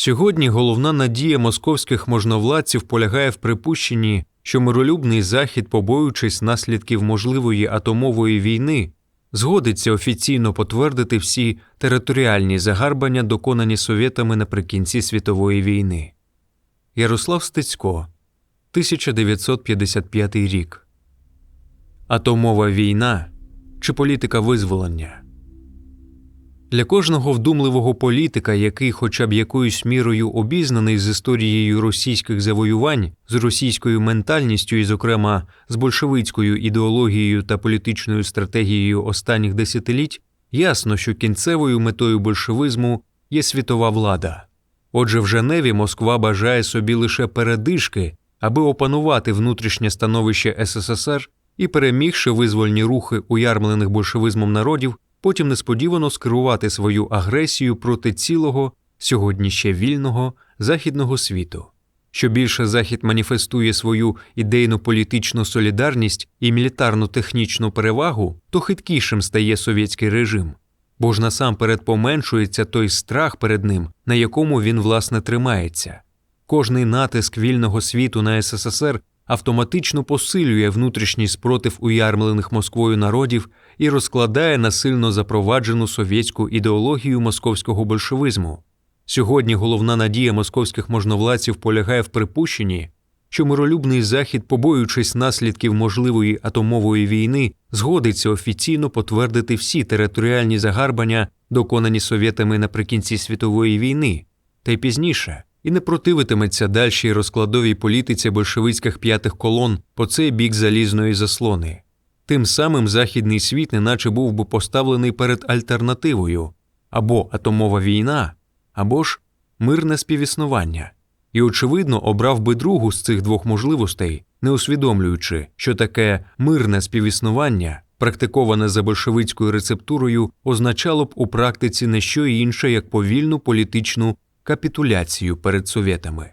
Сьогодні головна надія московських можновладців полягає в припущенні, що миролюбний захід, побоюючись наслідків можливої атомової війни, згодиться офіційно потвердити всі територіальні загарбання, доконані совєтами наприкінці світової війни. Ярослав Стецько, 1955 рік. Атомова війна чи політика визволення. Для кожного вдумливого політика, який хоча б якоюсь мірою обізнаний з історією російських завоювань, з російською ментальністю і, зокрема, з большевицькою ідеологією та політичною стратегією останніх десятиліть, ясно, що кінцевою метою большевизму є світова влада. Отже, в Женеві Москва бажає собі лише передишки, аби опанувати внутрішнє становище СССР і, перемігши визвольні рухи уярмлених большевизмом народів, потім несподівано скерувати свою агресію проти цілого, сьогодні ще вільного західного світу. Що більше Захід маніфестує свою ідейно-політичну солідарність і мілітарно-технічну перевагу, то хиткішим стає совєтський режим, бо ж насамперед поменшується той страх перед ним, на якому він власне тримається. Кожний натиск вільного світу на СССР автоматично посилює внутрішній спротив уярмлених Москвою народів і розкладає насильно запроваджену совєтську ідеологію московського большевизму. Сьогодні головна надія московських можновладців полягає в припущенні, що миролюбний захід, побоюючись наслідків можливої атомової війни, згодиться офіційно потвердити всі територіальні загарбання, доконані совєтами наприкінці світової війни, та й пізніше і не противитиметься дальшій розкладовій політиці большевицьких п'ятих колон по цей бік залізної заслони. Тим самим західний світ неначе був би поставлений перед альтернативою або атомова війна, або ж мирне співіснування, і, очевидно, обрав би другу з цих двох можливостей, не усвідомлюючи, що таке мирне співіснування, практиковане за большевицькою рецептурою, означало б у практиці не що інше, як повільну політичну капітуляцію перед совєтами.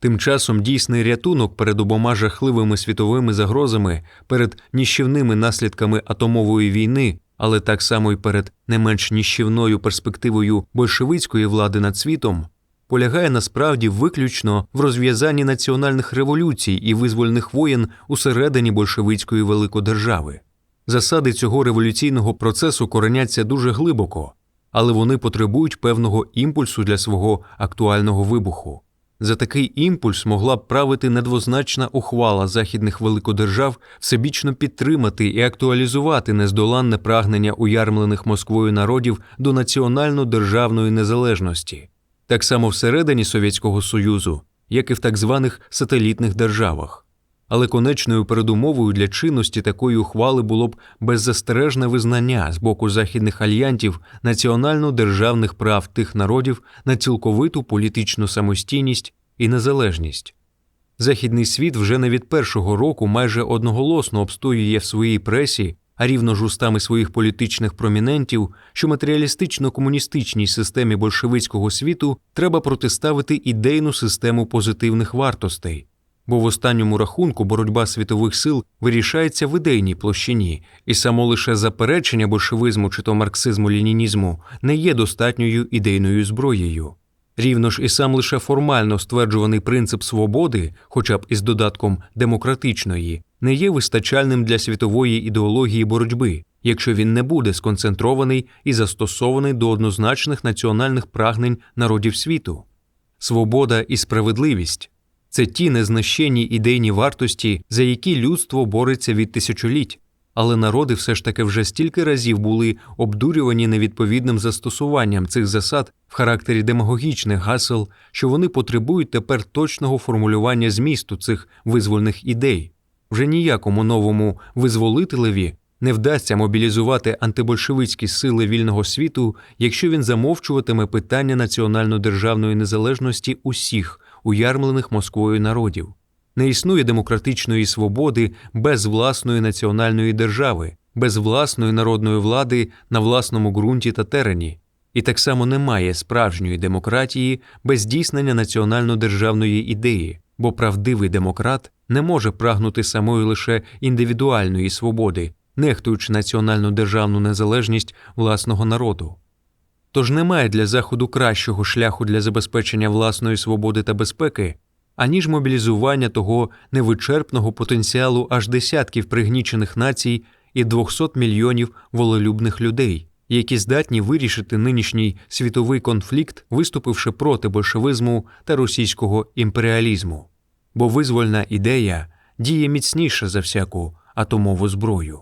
Тим часом дійсний рятунок перед обома жахливими світовими загрозами, перед ніщівними наслідками атомової війни, але так само й перед не менш ніщівною перспективою большевицької влади над світом, полягає насправді виключно в розв'язанні національних революцій і визвольних воєн усередині большевицької великодержави. Засади цього революційного процесу кореняться дуже глибоко, але вони потребують певного імпульсу для свого актуального вибуху. За такий імпульс могла б правити недвозначна ухвала західних великодержав всебічно підтримати і актуалізувати нездоланне прагнення уярмлених Москвою народів до національно-державної незалежності, так само всередині Совєтського Союзу, як і в так званих сателітних державах але конечною передумовою для чинності такої ухвали було б беззастережне визнання з боку західних альянтів національно-державних прав тих народів на цілковиту політичну самостійність і незалежність. Західний світ вже не від першого року майже одноголосно обстоює в своїй пресі, а рівно ж устами своїх політичних промінентів, що матеріалістично-комуністичній системі большевицького світу треба протиставити ідейну систему позитивних вартостей бо в останньому рахунку боротьба світових сил вирішається в ідейній площині, і само лише заперечення большевизму чи то марксизму лінінізму не є достатньою ідейною зброєю. Рівно ж і сам лише формально стверджуваний принцип свободи, хоча б із додатком демократичної, не є вистачальним для світової ідеології боротьби, якщо він не буде сконцентрований і застосований до однозначних національних прагнень народів світу. Свобода і справедливість це ті незнищенні ідейні вартості, за які людство бореться від тисячоліть, але народи все ж таки вже стільки разів були обдурювані невідповідним застосуванням цих засад в характері демагогічних гасел, що вони потребують тепер точного формулювання змісту цих визвольних ідей. Вже ніякому новому визволителеві не вдасться мобілізувати антибольшевицькі сили вільного світу, якщо він замовчуватиме питання національно-державної незалежності усіх уярмлених Москвою народів. Не існує демократичної свободи без власної національної держави, без власної народної влади на власному ґрунті та терені, і так само немає справжньої демократії без здійснення національно-державної ідеї, бо правдивий демократ не може прагнути самої лише індивідуальної свободи, нехтуючи національну державну незалежність власного народу. Тож немає для Заходу кращого шляху для забезпечення власної свободи та безпеки, аніж мобілізування того невичерпного потенціалу аж десятків пригнічених націй і 200 мільйонів волелюбних людей, які здатні вирішити нинішній світовий конфлікт, виступивши проти большевизму та російського імперіалізму. Бо визвольна ідея діє міцніше за всяку атомову зброю.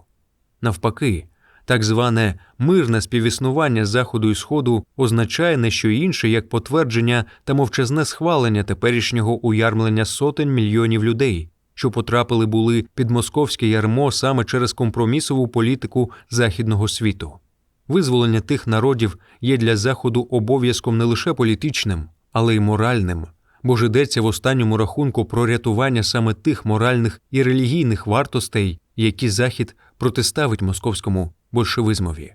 Навпаки, так зване мирне співіснування Заходу і Сходу означає не що інше, як потвердження та мовчазне схвалення теперішнього уярмлення сотень мільйонів людей, що потрапили були під московське ярмо саме через компромісову політику західного світу. Визволення тих народів є для Заходу обов'язком не лише політичним, але й моральним, бо ж йдеться в останньому рахунку про рятування саме тих моральних і релігійних вартостей, які Захід протиставить московському большевизмові.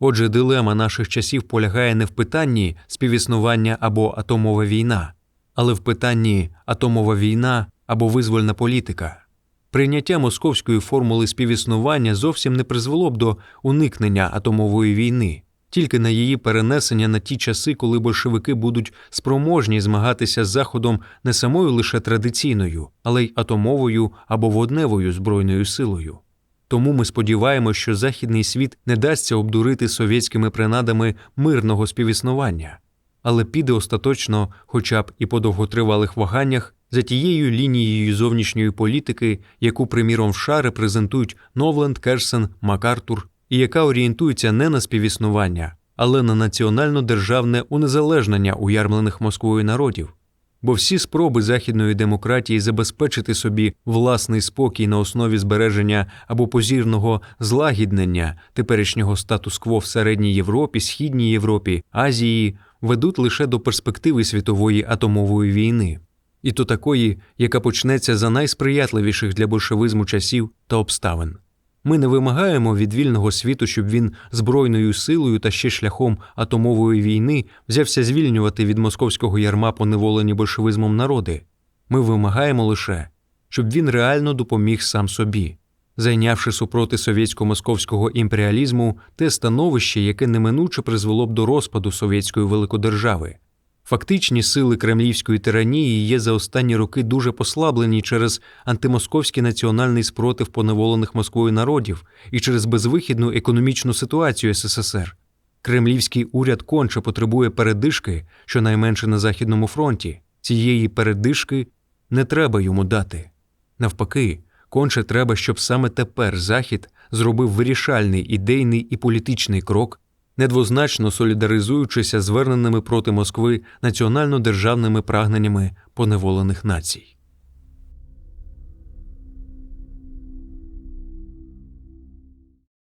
Отже, дилема наших часів полягає не в питанні співіснування або атомова війна, але в питанні атомова війна або визвольна політика. Прийняття московської формули співіснування зовсім не призвело б до уникнення атомової війни, тільки на її перенесення на ті часи, коли большевики будуть спроможні змагатися з Заходом не самою лише традиційною, але й атомовою або водневою збройною силою. Тому ми сподіваємося, що західний світ не дасться обдурити совєтськими принадами мирного співіснування, але піде остаточно, хоча б і по довготривалих ваганнях, за тією лінією зовнішньої політики, яку, приміром, в США репрезентують Новленд, Керсен, МакАртур, і яка орієнтується не на співіснування, але на національно-державне унезалежнення уярмлених Москвою народів. Бо всі спроби західної демократії забезпечити собі власний спокій на основі збереження або позірного злагіднення теперішнього статус-кво в середній Європі, Східній Європі, Азії ведуть лише до перспективи світової атомової війни, і то такої, яка почнеться за найсприятливіших для большевизму часів та обставин. Ми не вимагаємо від вільного світу, щоб він збройною силою та ще шляхом атомової війни взявся звільнювати від московського ярма поневолені большевизмом народи. Ми вимагаємо лише, щоб він реально допоміг сам собі, зайнявши супроти совєтсько-московського імперіалізму те становище, яке неминуче призвело б до розпаду совєтської великодержави. Фактичні сили кремлівської тиранії є за останні роки дуже послаблені через антимосковський національний спротив поневолених Москвою народів і через безвихідну економічну ситуацію СССР. Кремлівський уряд конче потребує передишки, щонайменше на Західному фронті. Цієї передишки не треба йому дати. Навпаки, конче треба, щоб саме тепер Захід зробив вирішальний ідейний і політичний крок недвозначно солідаризуючися зверненими проти Москви національно-державними прагненнями поневолених націй.